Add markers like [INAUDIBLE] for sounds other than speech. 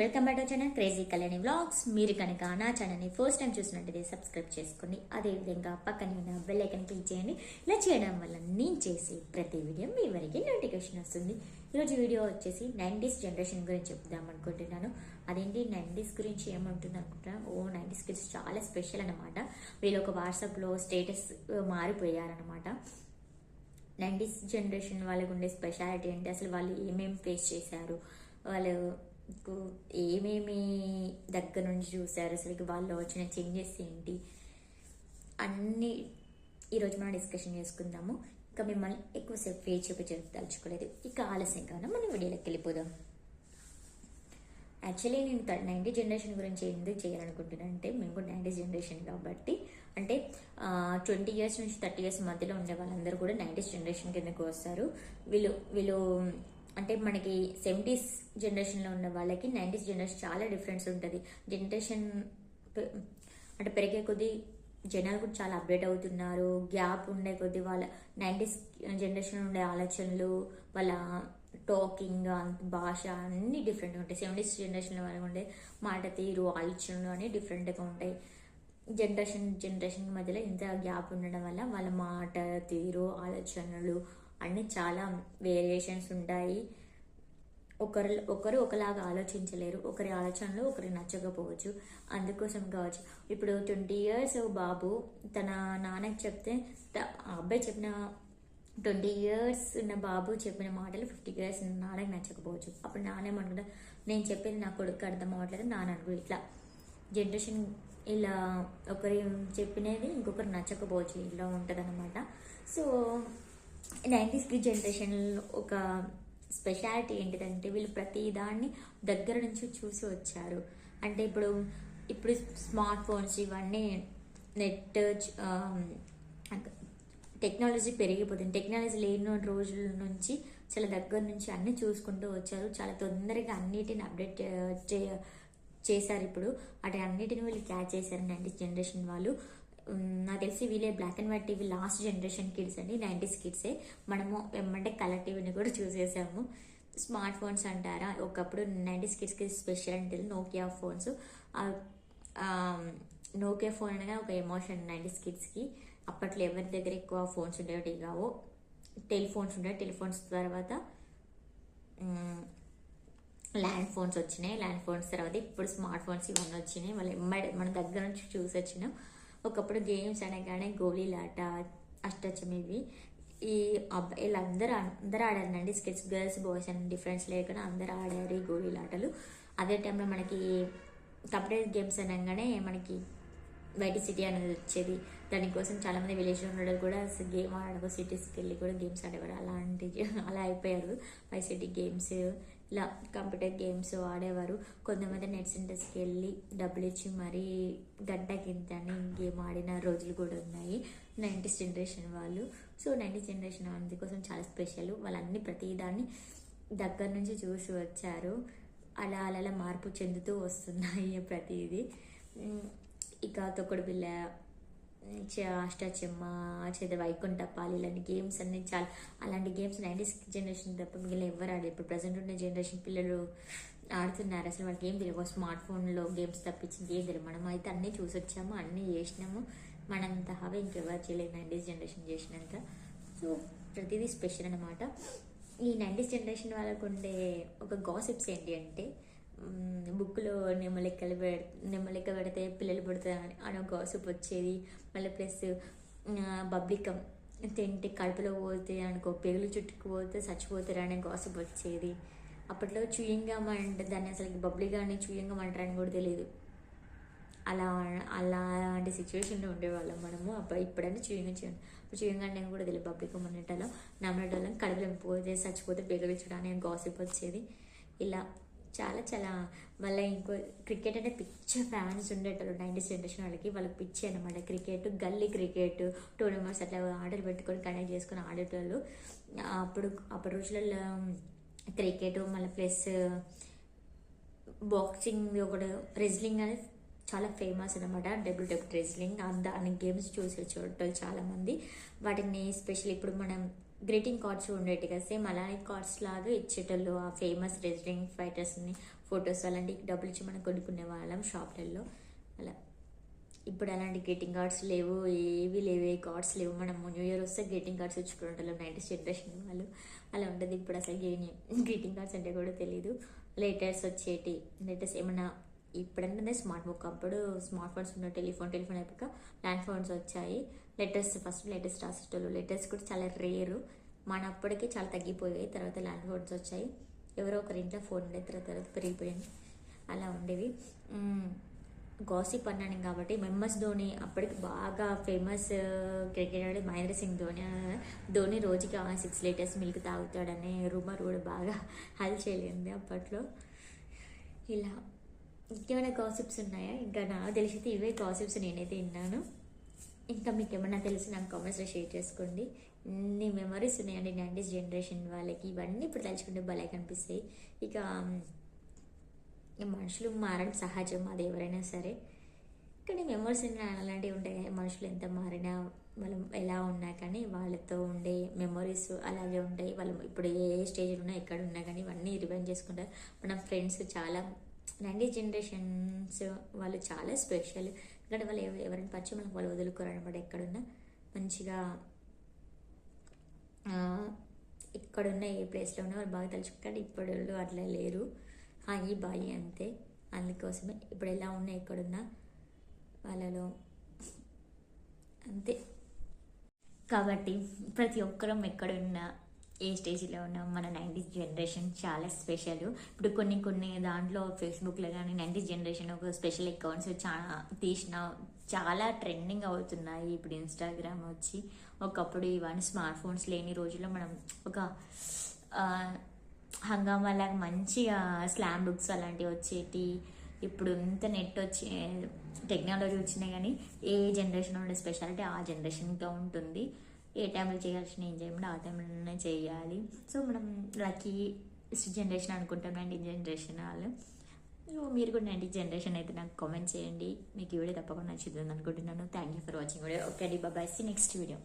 Welcome back to channel crazy Kalyani vlogs మీరు కనుక నా ఛానల్ని ఫస్ట్ టైం చూసినట్టయితే సబ్స్క్రైబ్ చేసుకోండి. అదేవిధంగా పక్కన ఉన్న బెల్ ఐకన్ క్లిక్ చేయండి. ఇలా చేయడం వల్ల నేను చేసే ప్రతి వీడియో మీ వరకు నోటిఫికేషన్ వస్తుంది. ఈరోజు వీడియో వచ్చేసి నైంటీస్ జనరేషన్ గురించి చెప్దాం అనుకుంటున్నాను. అదేంటి నైంటీస్ గురించి ఏమంటుంది అనుకుంటున్నాను ఓ నైంటీస్ కిడ్స్ చాలా స్పెషల్ అనమాట వీళ్ళు ఒక వాట్సాప్లో స్టేటస్ మారిపోయారనమాట నైంటీస్ జనరేషన్ వాళ్ళకు ఉండే స్పెషాలిటీ ఏంటి? అసలు వాళ్ళు ఏమేమి ఫేస్ చేశారు? వాళ్ళు ఏమేమి దగ్గర నుంచి చూశారు అసలు వాళ్ళు వచ్చిన చేంజెస్ ఏంటి? అన్నీ ఈరోజు మనం డిస్కషన్ చేసుకుందాము. ఇంకా మిమ్మల్ని ఎక్కువసేపు ఫేస్ తలుచుకోలేదు ఇక ఆలస్యం కాకుండా మనం వీడియోలోకి వెళ్ళిపోదాం. యాక్చువల్లీ నేను నైంటీ జనరేషన్ గురించి ఎందుకు చేయాలనుకుంటున్నాను అంటే మేము కూడా నైంటీ జనరేషన్ కాబట్టి అంటే ట్వంటీ ఇయర్స్ నుంచి థర్టీ ఇయర్స్ మధ్యలో ఉండే వాళ్ళందరూ కూడా నైంటీస్ జనరేషన్ కిందకు వస్తారు. వీళ్ళు వీళ్ళు అంటే మనకి సెవెంటీస్ జనరేషన్లో ఉన్న వాళ్ళకి నైంటీస్ జనరేషన్ చాలా డిఫరెన్స్ ఉంటుంది. జనరేషన్ అంటే పెరిగే కొద్దీ జనాలు కూడా చాలా అప్డేట్ అవుతున్నారు. గ్యాప్ ఉండే కొద్దీ వాళ్ళ నైంటీస్ జనరేషన్ ఉండే ఆలోచనలు వాళ్ళ టాకింగ్ భాష అన్నీ డిఫరెంట్గా ఉంటాయి. సెవెంటీస్ జనరేషన్లో వాళ్ళకి ఉండే మాట తీరు ఆలోచనలు అన్నీ డిఫరెంట్గా ఉంటాయి. జనరేషన్ జనరేషన్ మధ్యలో ఇంత గ్యాప్ ఉండడం వల్ల వాళ్ళ మాట తీరు ఆలోచనలు అన్ని చాలా వేరియేషన్స్ ఉంటాయి. ఒకరు ఒకరు ఒకలాగా ఆలోచించలేరు. ఒకరి ఆలోచనలు ఒకరికి నచ్చకపోవచ్చు. అందుకోసం కావచ్చు ఇప్పుడు ట్వంటీ ఇయర్స్ బాబు తన నాన్నకి చెప్తే త- ఆ అబ్బాయి చెప్పిన ట్వంటీ ఇయర్స్ ఉన్న బాబు చెప్పిన మాటలు ఫిఫ్టీ ఇయర్స్ ఉన్న నాన్నకి నచ్చకపోవచ్చు. అప్పుడు నానేమనుకుంటా నేను చెప్పింది నా కొడుకు అర్థం అవ్వట్లేదు నాన్న అనుకో ఇట్లా. జనరేషన్ ఇలా ఒకరి చెప్పినది ఇంకొకరు నచ్చకపోవచ్చు ఇలా ఉంటుంది సో నైంటీస్ కిడ్ జనరేషన్లో ఒక స్పెషాలిటీ ఏంటిదంటే వీళ్ళు ప్రతి దాన్ని దగ్గర నుంచి చూసి వచ్చారు. అంటే ఇప్పుడు ఇప్పుడు స్మార్ట్ ఫోన్స్ ఇవన్నీ నెట్ టెక్నాలజీ పెరిగిపోతుంది. టెక్నాలజీ లేని రోజుల నుంచి చాలా దగ్గర నుంచి అన్ని చూసుకుంటూ వచ్చారు. చాలా తొందరగా అన్నిటిని అప్డేట్ చే చేశారు ఇప్పుడు. అటు అన్నిటిని వీళ్ళు క్యాచ్ చేశారు నైంటీస్ జనరేషన్ వాళ్ళు. నాకు తెలిసి వీళ్ళే black and white TV last generation kids అండి నైంటీస్ కిడ్సే మనము ఏమంటే కలర్ టీవీని కూడా చూసేసాము. స్మార్ట్ ఫోన్స్ అంటారా? ఒకప్పుడు నైంటీస్ కిడ్స్కి స్పెషల్ అంటే నోకియా ఫోన్స్ నోకియా ఫోన్ అనగా ఒక ఎమోషన్ నైంటీస్ కిడ్స్కి అప్పట్లో ఎవరి దగ్గర ఎక్కువ ఫోన్స్ ఉండేవి? కావు టెలిఫోన్స్ ఉండేవి టెలిఫోన్స్ తర్వాత ల్యాండ్ ఫోన్స్ వచ్చినాయి. ల్యాండ్ ఫోన్స్ తర్వాత ఇప్పుడు స్మార్ట్ ఫోన్స్ ఇవన్నీ వచ్చినాయి. వాళ్ళు మన దగ్గర నుంచి చూసి వచ్చినాం. ఒకప్పుడు గేమ్స్ అనగానే గోళీలాట అష్టచం ఇవి ఈ అబ్బాయి అందరూ అందరూ ఆడారండి. స్కిట్స్ గర్ల్స్ బాయ్స్ అని డిఫరెన్స్ లేకుండా అందరూ ఆడారు ఈ గోళీలాటలు. అదే టైంలో మనకి కంప్యూటర్ గేమ్స్ అనగానే మనకి బయట సిటీ అనేది వచ్చేది. దానికోసం చాలామంది విలేజ్ ఉండడం కూడా గేమ్ ఆడడం సిటీస్కి వెళ్ళి కూడా గేమ్స్ ఆడేవారు. అలాంటి అలా అయిపోయారు. బై సిటీ గేమ్స్ ఇలా కంప్యూటర్ గేమ్స్ ఆడేవారు కొంతమంది నెట్ సెంటర్స్కి వెళ్ళి డబ్బులు ఇచ్చి మరీ గంటకి ఇంత ఇంకేం గేమ్ ఆడిన రోజులు కూడా ఉన్నాయి. నైంటీస్ జనరేషన్ వాళ్ళు. సో నైంటీస్ జనరేషన్ అందుకోసం చాలా స్పెషల్. వాళ్ళన్ని ప్రతిదాన్ని దగ్గర నుంచి చూసి వచ్చారు. అలా అలా మార్పు చెందుతూ వస్తున్నాయి ప్రతిదీ. ఇక తొక్కుడు బిల్ల అష్టాచెమ్మ చేత వైకుంఠపాలి ఇలాంటి గేమ్స్ అన్ని చాలా. అలాంటి గేమ్స్ నైంటీస్ జనరేషన్ తప్ప మిగిలిన ఎవరు ఆడలేదు. ఇప్పుడు ప్రజెంట్ ఉన్న జనరేషన్ పిల్లలు ఆడుతున్నారు. అసలు వాళ్ళకి ఏం తెలియదు. స్మార్ట్ ఫోన్లో గేమ్స్ తప్పించింది ఏం తెలియదు. మనం అయితే అన్నీ చూసి వచ్చాము అన్నీ చేసినాము. మనంత హావే ఇంకెవరు చేయలేదు నైంటీస్ జనరేషన్ చేసినంత. సో ప్రతిదీ స్పెషల్ అనమాట ఈ నైంటీస్ జనరేషన్ వాళ్ళకు ఉండే ఒక గాసిప్స్ ఏంటి అంటే బుక్లో నిమ్మలెక్కలు పెడ నిమ్మలెక్క పెడితే పిల్లలు పుడతారు అని ఒక గాసిప్ వచ్చేది. మళ్ళీ ప్లస్ బబ్లికం తింటే కడుపులో పోతే అనుకో పేగులు చుట్టుకుపోతే చచ్చిపోతారు అనే గాసిప్ వచ్చేది. అప్పట్లో చూయంగం అంటే దాన్ని అసలు బబ్లిగాని చూయంగం అంటారని కూడా తెలియదు అలా అలాంటి సిచ్యువేషన్లో ఉండేవాళ్ళం మనము. అప్పుడు ఇప్పుడైనా చూయంగా చేయండి ఇప్పుడు చూయంగా నేను కూడా తెలియదు పబ్లిక్ మొన్నటలో నమ్మటోళ్ళం. కడుపులో పోతే చచ్చిపోతే బెగలించడం అనే గాసిప్ వచ్చేది. ఇలా చాలా చాలా మళ్ళీ ఇంకో క్రికెట్ అంటే పిచ్చ ఫ్యాన్స్ ఉండేటోళ్ళు నైంటీస్ జనరేషన్ వాళ్ళకి వాళ్ళకి పిచ్చి అనమాట క్రికెట్ గల్లీ క్రికెట్ టోర్నమెంట్స్ అట్లా ఆర్డర్ పెట్టుకొని కనెక్ట్ చేసుకొని ఆడేటోళ్ళు. అప్పుడు అప్పటి రోజులలో క్రికెట్ మళ్ళీ ప్లస్ బాక్సింగ్ ఒకటి రెజ్లింగ్ అనేది చాలా ఫేమస్ అనమాట డబ్ల్యూ డబ్ల్యూ రెజ్లింగ్. దాని గేమ్స్ చూసి చూడటం చాలామంది. వాటిని స్పెషల్ ఇప్పుడు మనం గ్రీటింగ్ కార్డ్స్ ఉండేవి కదా సేమ్ అలానే కార్డ్స్ లాగా ఇచ్చేటోళ్ళు ఆ ఫేమస్ రెసిడెంట్ ఫైటర్స్ని ఫొటోస్ అలాంటివి డబ్బులు ఇచ్చి మనం కొనుక్కునే వాళ్ళం షాప్లలో. అలా. ఇప్పుడు అలాంటి గ్రీటింగ్ కార్డ్స్ లేవు ఏవి లేవు ఏ కార్డ్స్ లేవు. మనం న్యూ ఇయర్ వస్తే గ్రీటింగ్ కార్డ్స్ ఇచ్చుకుంటాం నైంటీస్ జనరేషన్ వాళ్ళు. అలా ఉంటుంది ఇప్పుడు అసలు గ్రీటింగ్ కార్డ్స్ [LAUGHS] అంటే కూడా తెలియదు లెటర్స్ వచ్చేటి లెటర్స్ ఏమైనా ఇప్పుడంటే స్మార్ట్ బుక్. అప్పుడు స్మార్ట్ ఫోన్స్ ఉన్న టెలిఫోన్ టెలిఫోన్ అయిపోయాక ల్యాండ్ ఫోన్స్ వచ్చాయి. లెటర్స్ ఫస్ట్ లెటర్స్ రాసేటోళ్ళు. లెటర్స్ కూడా చాలా రేరు. మన అప్పటికే చాలా తగ్గిపోయాయి. తర్వాత ల్యాండ్ ఫోన్స్ వచ్చాయి. ఎవరో ఒకరి ఇంట్లో ఫోన్ ఉండే తర్వాత తర్వాత పెరిగిపోయింది అలా ఉండేవి. గాసిప్ అన్నాను కాబట్టి మెంబర్స్ ధోని అప్పటికి బాగా ఫేమస్ క్రికెటర్ మహేంద్ర సింగ్ ధోని. ధోని రోజుకి సిక్స్ లీటర్స్ మిల్క్ తాగుతాడనే రూమర్ కూడా బాగా హల్చేలింది అప్పట్లో. ఇలా ఇంకేమైనా గాసిప్స్ ఉన్నాయా? ఇంకా నాకు తెలిసితే ఇవే గాసిప్స్ నేనైతే విన్నాను. ఇంకా మీకు ఏమైనా తెలిసి నాకు కామెంట్స్లో షేర్ చేసుకోండి. ఇన్ని మెమరీస్ ఉన్నాయండి నైంటీస్ జనరేషన్ వాళ్ళకి. ఇవన్నీ ఇప్పుడు తలుచుకుంటే భలే కనిపిస్తాయి. ఇక మనుషులు మారడం సహజం అది ఎవరైనా సరే. కానీ మెమరీస్ అలాంటివి ఉంటాయి మనుషులు ఎంత మారినా వాళ్ళు ఎలా ఉన్నా కానీ వాళ్ళతో ఉండే మెమరీస్ అలాగే ఉంటాయి. వాళ్ళు ఇప్పుడు ఏ స్టేజ్లో ఉన్నా ఎక్కడ ఉన్నా కానీ ఇవన్నీ రివైండ్ చేసుకుంటారు. మన ఫ్రెండ్స్ చాలా నైంటీ జనరేషన్స్ వాళ్ళు చాలా స్పెషల్. ఎందుకంటే వాళ్ళు ఎవరైనా పరిచయం వాళ్ళు వదులుకోరు అనమాట ఎక్కడున్నా మంచిగా ఇక్కడున్న ఎక్కడున్న ఏ ప్లేస్లో ఉన్నా వాళ్ళు బాగా తలుచుకుంటారు. ఇప్పుడు వాళ్ళు అట్లా లేరు. హాయి బాయి అంతే. అందుకోసమే ఇప్పుడు ఎలా ఉన్నా ఎక్కడున్నా వాళ్ళలో అంతే. కాబట్టి ప్రతి ఒక్కరం ఎక్కడున్నా ఏ స్టేజ్లో ఉన్న మన నైంటీస్ జనరేషన్ చాలా స్పెషల్. ఇప్పుడు కొన్ని కొన్ని దాంట్లో ఫేస్బుక్లో కానీ నైంటీస్ జనరేషన్ ఒక స్పెషల్ అకౌంట్స్ చాలా తీసిన చాలా ట్రెండింగ్ అవుతున్నాయి. ఇప్పుడు ఇన్స్టాగ్రామ్ వచ్చి ఒకప్పుడు ఇవన్నీ స్మార్ట్ ఫోన్స్ లేని రోజుల్లో మనం ఒక ఆ, హంగామా లాగా మంచిగా స్లామ్ బుక్స్ అలాంటివి వచ్చేటి ఇప్పుడు ఇంత నెట్ వచ్చి టెక్నాలజీ వచ్చినాయి కానీ ఏ జనరేషన్ ఉండే స్పెషాలిటీ ఆ జనరేషన్తో ఉంటుంది. ఏ టైంలో చేయాల్సిన ఎంజాయ్మెంట్ ఆ టైంలోనే చేయాలి. సో మనం లక్కీ జనరేషన్ అనుకుంటాం నైన్టీ జనరేషన్ వాళ్ళు. సో మీరు కూడా నైన్టీ జనరేషన్ అయితే నాకు కామెంట్ చేయండి. మీకు ఈ వీడియో తప్పకుండా నచ్చుతుంది అనుకుంటున్నాను. Thank you for watching video okay bye bye see next video